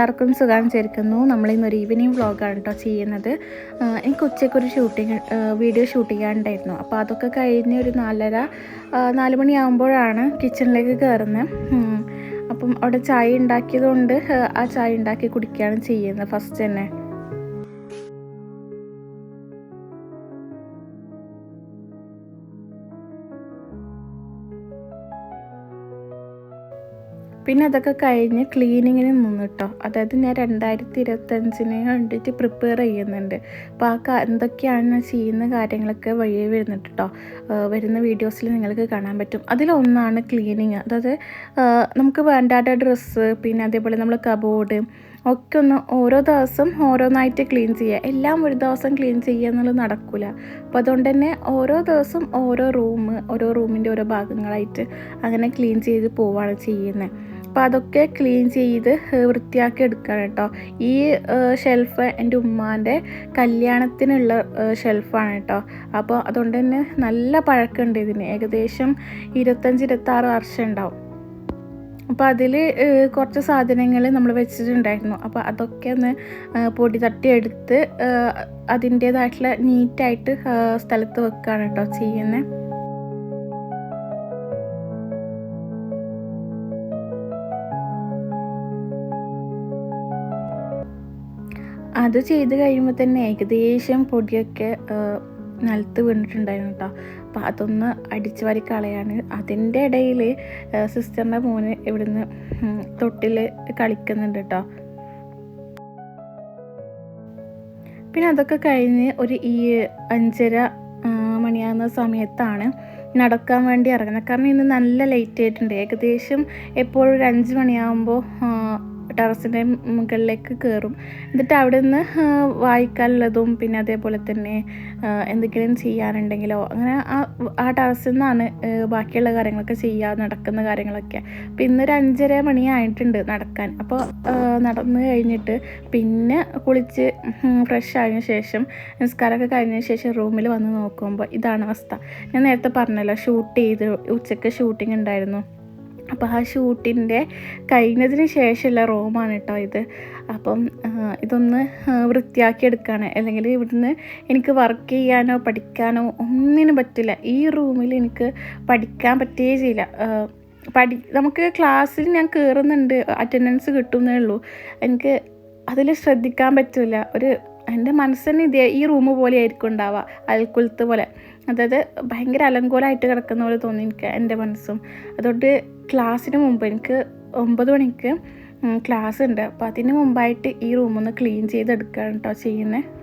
എല്ലാവർക്കും സുഖം ചേർക്കുന്നു നമ്മളിന്നൊരു ഈവനിങ് വ്ളോഗാണ് കേട്ടോ ചെയ്യുന്നത്. എനിക്ക് ഉച്ചയ്ക്കൊരു ഷൂട്ടിങ് വീഡിയോ ഷൂട്ട് ചെയ്യാനുണ്ടായിരുന്നു. അപ്പോൾ അതൊക്കെ കഴിഞ്ഞ് ഒരു നാലര നാല് മണിയാകുമ്പോഴാണ് കിച്ചണിലേക്ക് കയറുന്നത്. അപ്പം അവിടെ ചായ ഉണ്ടാക്കിയതുകൊണ്ട് ആ ചായ ഉണ്ടാക്കി കുടിക്കുകയാണ് ചെയ്യുന്നത് ഫസ്റ്റ് തന്നെ. പിന്നെ അതൊക്കെ കഴിഞ്ഞ് ക്ലീനിങ്ങിന് നിന്നിട്ടോ അതായത് ഞാൻ രണ്ടായിരത്തി ഇരുപത്തഞ്ചിന് വേണ്ടിയിട്ട് പ്രിപ്പയർ ചെയ്യുന്നുണ്ട്. അപ്പോൾ ആ എന്തൊക്കെയാണ് ചെയ്യുന്ന കാര്യങ്ങളൊക്കെ വഴിയെ വരുന്നുണ്ട് കേട്ടോ വരുന്ന വീഡിയോസിൽ നിങ്ങൾക്ക് കാണാൻ പറ്റും. അതിലൊന്നാണ് ക്ലീനിങ് അതായത് നമുക്ക് വേണ്ടാത്ത ഡ്രസ്സ് പിന്നെ അതേപോലെ നമ്മൾ കബോർഡ് ഒക്കെ ഒന്ന് ഓരോ ദിവസം ഓരോന്നായിട്ട് ക്ലീൻ ചെയ്യുക. എല്ലാം ഒരു ദിവസം ക്ലീൻ ചെയ്യുക എന്നുള്ളത് നടക്കില്ല അപ്പോൾ അതുകൊണ്ട് തന്നെ ഓരോ ദിവസം ഓരോ റൂം ഓരോ റൂമിന്റെ ഓരോ ഭാഗങ്ങളായിട്ട് അങ്ങനെ ക്ലീൻ ചെയ്ത് പോവുകയാണ് ചെയ്യുന്നത്. അപ്പോൾ അതൊക്കെ ക്ലീൻ ചെയ്ത് വൃത്തിയാക്കി എടുക്കണം കേട്ടോ. ഈ ഷെൽഫ് എന്റെ ഉമ്മാന്റെ കല്യാണത്തിനുള്ള ഷെൽഫാണ് കേട്ടോ. അപ്പോൾ അതുകൊണ്ട് തന്നെ നല്ല പഴക്കമുണ്ട് ഇതിന്. ഏകദേശം ഇരുപത്തഞ്ച് ഇരുപത്താറ് വർഷം ഉണ്ടാവും. അപ്പോൾ അതിൽ കുറച്ച് സാധനങ്ങൾ നമ്മൾ വെച്ചിട്ടുണ്ടായിരുന്നു. അപ്പോൾ അതൊക്കെ ഒന്ന് പൊടി തട്ടി എടുത്ത് അതിന്റേതായിട്ടുള്ള നീറ്റായിട്ട് സ്ഥലത്ത് വെക്കുകയാണ് കേട്ടോ ചെയ്യുന്നത് അത് ചെയ്ത് കഴിയുമ്പോൾ തന്നെ ഏകദേശം പൊടിയൊക്കെ നിലത്ത് വീണിട്ടുണ്ടായിരുന്നു കേട്ടോ അപ്പോൾ അതൊന്ന് അടിച്ചു വാരി കളയാണ്. അതിന്റെ ഇടയിൽ സിസ്റ്ററിന്റെ മോന് ഇവിടുന്ന് തൊട്ടിൽ കളിക്കുന്നുണ്ട് കേട്ടോ പിന്നെ അതൊക്കെ കഴിഞ്ഞ് ഒരു ഈ അഞ്ചര മണിയാകുന്ന സമയത്താണ് നടക്കാൻ വേണ്ടി ഇറങ്ങുന്നത്. കാരണം ഇന്ന് നല്ല ലേറ്റ് ആയിട്ടുണ്ട്. ഏകദേശം എപ്പോഴും ഒരു അഞ്ച് മണിയാകുമ്പോൾ ടെറസിന്റെ മുകളിലേക്ക് കയറും. എന്നിട്ട് അവിടെ നിന്ന് വായിക്കാനുള്ളതും പിന്നെ അതേപോലെ തന്നെ എന്തെങ്കിലും ചെയ്യാനുണ്ടെങ്കിലോ അങ്ങനെ ആ ആ ടെറസിൽ നിന്നാണ് ബാക്കിയുള്ള കാര്യങ്ങളൊക്കെ ചെയ്യുക നടക്കുന്ന കാര്യങ്ങളൊക്കെ. അപ്പോൾ ഇന്നൊരു അഞ്ചര മണിയായിട്ടുണ്ട് നടക്കാൻ. അപ്പോൾ നടന്നു നടന്ന് കഴിഞ്ഞിട്ട് പിന്നെ കുളിച്ച് ഫ്രഷ് ആയതിനു ശേഷം നിസ്കാരമൊക്കെ കഴിഞ്ഞതിന് ശേഷം റൂമിൽ വന്ന് നോക്കുമ്പോൾ ഇതാണ് അവസ്ഥ. ഞാൻ നേരത്തെ പറഞ്ഞല്ലോ ഷൂട്ട് ചെയ്ത് ഉച്ചയ്ക്ക് ഷൂട്ടിംഗ് ഉണ്ടായിരുന്നു. അപ്പോൾ ആ ഷൂട്ടിന്റെ കഴിഞ്ഞതിന് ശേഷമുള്ള റൂമാണ് കേട്ടോ ഇത്. അപ്പം ഇതൊന്ന് വൃത്തിയാക്കി എടുക്കുകയാണ് അല്ലെങ്കിൽ ഇവിടുന്ന് എനിക്ക് വർക്ക് ചെയ്യാനോ പഠിക്കാനോ ഒന്നിനും പറ്റില്ല. ഈ റൂമിൽ എനിക്ക് പഠിക്കാൻ പറ്റുകയേ ചെയ്യില്ല. പഠി നമുക്ക് ക്ലാസ്സിൽ ഞാൻ കയറുന്നുണ്ട്. അറ്റൻഡൻസ് കിട്ടുന്നേ ഉള്ളൂ. എനിക്ക് അതിൽ ശ്രദ്ധിക്കാൻ പറ്റില്ല. ഒരു എന്റെ മനസ്സിന് ഇതേ ഈ റൂം പോലെ ആയിരിക്കും ഉണ്ടാവുക. അൽക്കുലത്ത് പോലെ. അതായത് ഭയങ്കര അലങ്കോലമായിട്ട് കിടക്കുന്ന പോലെ തോന്നി എനിക്ക് എന്റെ മനസ്സും. അതുകൊണ്ട് ക്ലാസ്സിന് മുമ്പ് എനിക്ക് ഒമ്പത് മണിക്ക് ക്ലാസ് ഉണ്ട് അപ്പോൾ അതിന് മുമ്പായിട്ട് ഈ റൂമൊന്ന് ക്ലീൻ ചെയ്തെടുക്കുകയാണ് കേട്ടോ ചെയ്യുന്നത്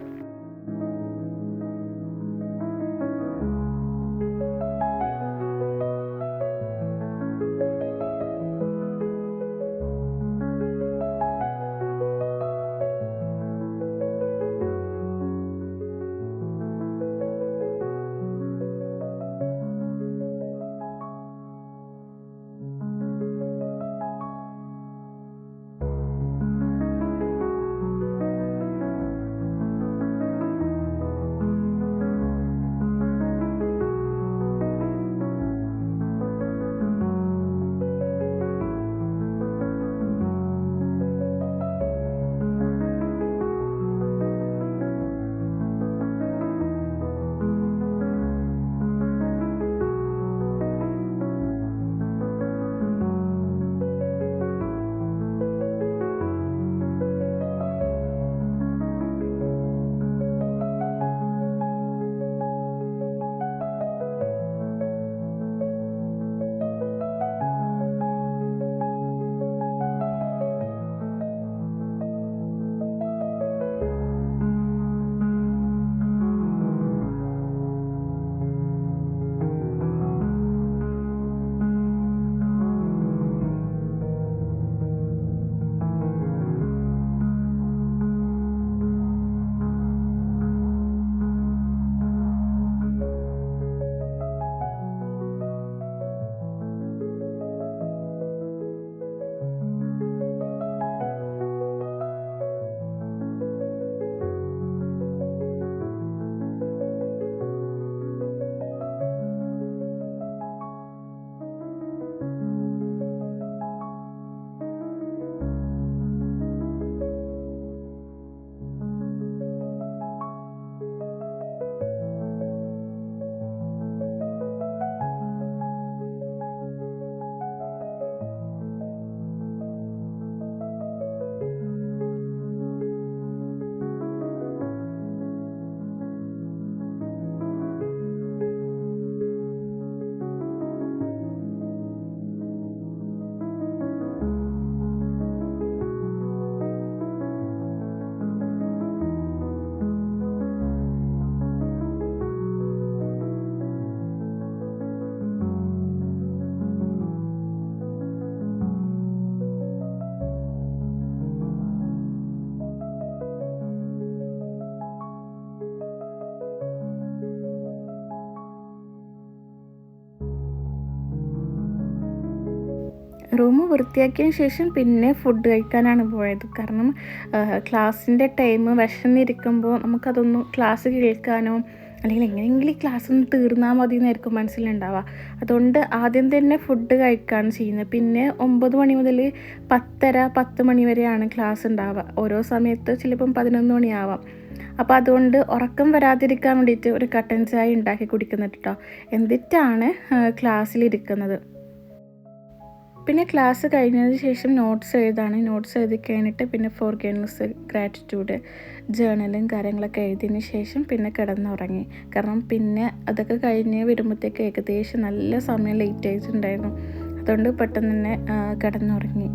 റൂം വൃത്തിയാക്കിയ ശേഷം പിന്നെ ഫുഡ് കഴിക്കാനാണ് പോയത്. കാരണം ക്ലാസ്സിന്റെ ടൈം വിശന്നിരിക്കുമ്പോൾ നമുക്കതൊന്നും ക്ലാസ് കേൾക്കാനോ അല്ലെങ്കിൽ എങ്ങനെയെങ്കിലും ഈ ക്ലാസ് ഒന്ന് തീർന്നാൽ മതി എന്നായിരിക്കും മനസ്സിലുണ്ടാവുക. അതുകൊണ്ട് ആദ്യം തന്നെ ഫുഡ് കഴിക്കുകയാണ് ചെയ്യുന്നത്. പിന്നെ ഒമ്പത് മണി മുതൽ പത്തര പത്ത് മണി വരെയാണ് ക്ലാസ് ഉണ്ടാവുക. ഓരോ സമയത്ത് ചിലപ്പം പതിനൊന്ന് മണിയാവാം. അപ്പോൾ അതുകൊണ്ട് ഉറക്കം വരാതിരിക്കാൻ വേണ്ടിയിട്ട് ഒരു കട്ടൻ ചായ ഉണ്ടാക്കി കുടിക്കുന്നുണ്ട് കേട്ടോ എന്നിട്ടാണ് ക്ലാസ്സിലിരിക്കുന്നത് പിന്നെ ക്ലാസ് കഴിഞ്ഞതിന് ശേഷം നോട്ട്സ് എഴുതാണ്. നോട്ട്സ് എഴുതി കഴിഞ്ഞിട്ട് പിന്നെ ഫോർ ഗെയിംസ് ഗ്രാറ്റിറ്റ്യൂഡ് ജേണലും കാര്യങ്ങളൊക്കെ എഴുതിയതിന് ശേഷം പിന്നെ കിടന്നുറങ്ങി. കാരണം പിന്നെ അതൊക്കെ കഴിഞ്ഞ് വരുമ്പോഴത്തേക്ക് ഏകദേശം നല്ല സമയം ലേറ്റ് ആയിട്ടുണ്ടായിരുന്നു. അതുകൊണ്ട് പെട്ടെന്ന് തന്നെ കിടന്നുറങ്ങി.